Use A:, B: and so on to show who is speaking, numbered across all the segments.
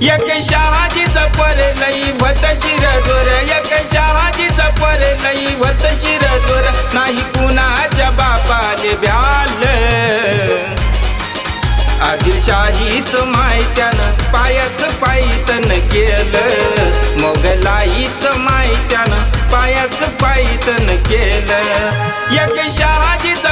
A: एक शहाजीच पर लई शिर जोर. एक शहाजीच पर लई शिर जोर. नाही कुणाच्या बापाले भ्याल आदिलशाहीच मायत्यानं पायाच पायतन केलं. मोगलाईच मायत्यानं पायाच पायतन केलं. एक शहाजीच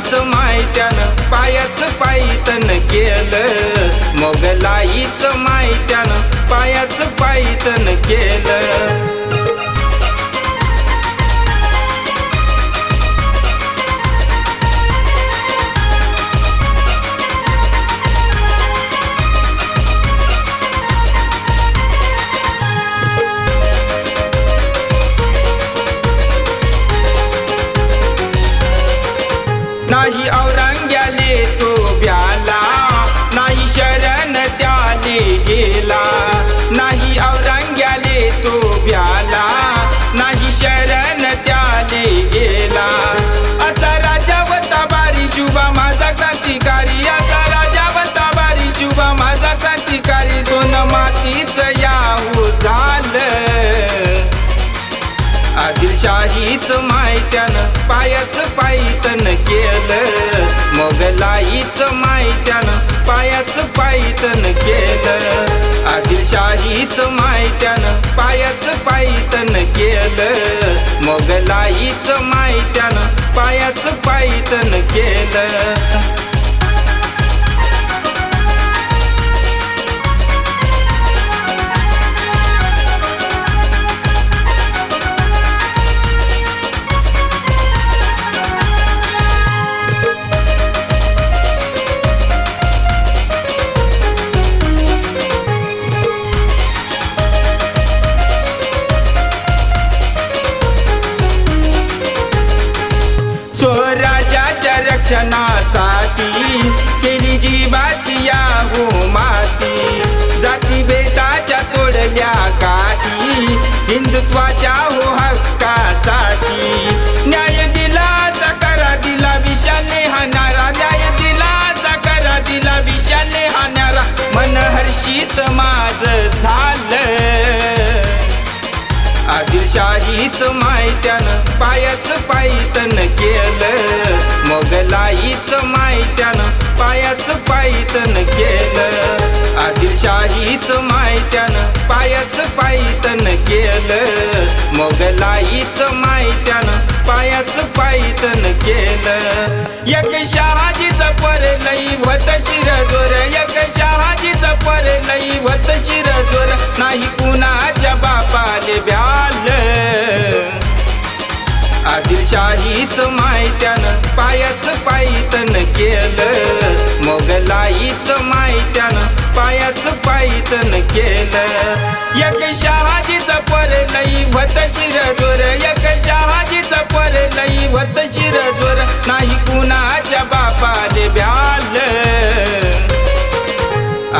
A: आदिलशाहीच मायत्यानं पायाच पायतन केलं. मोगलाईच मायत्यानं पायाच पायतन केलं. नाही औरंग्याले तो ब्याला नाही शरण त्याले गेला. नाही औरंग्याले तो ब्याला नाही शरण आदिलशाहीच मायत्यानं पायाच पायतन केलं. मोगलाईच मायत्यानं पायाच पायतन केलं. आदिलशाहीच मायत्यानं पायाच पायतन केलं. मोगलाईच मायत्यानं पायाच पायतन केलं. हिंदुत्वाच्या हो हक्कासाठी. न्याय दिला करा दिला विशाले हाणारा. न्याय दिला करा दिला विशाले हाणारा. मन हर्षित माझ झालं. आदिलशाहीच मायत्यानं पायाच पायतन केलं. मोगलाईच मायत्यानं पायाच पायतन केलं. मोगलाईच मायत्यानं पायाच पायतन केलं. एक शहाजीच पर लई वत शिर जोर एक शहाजीच पर लई भत शिर जोर नाही कुणाच्या बापाले ब्याल. आदिलशाहीच मायत्यानं पाय शहाजीच पर लई भत शिर जोर एक शहाजीच पर लई भत शिर जोर नाही कुणाच्या बापाले भ्याल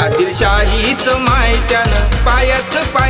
A: आदिलशाहीच मायत्यानं पायच पाय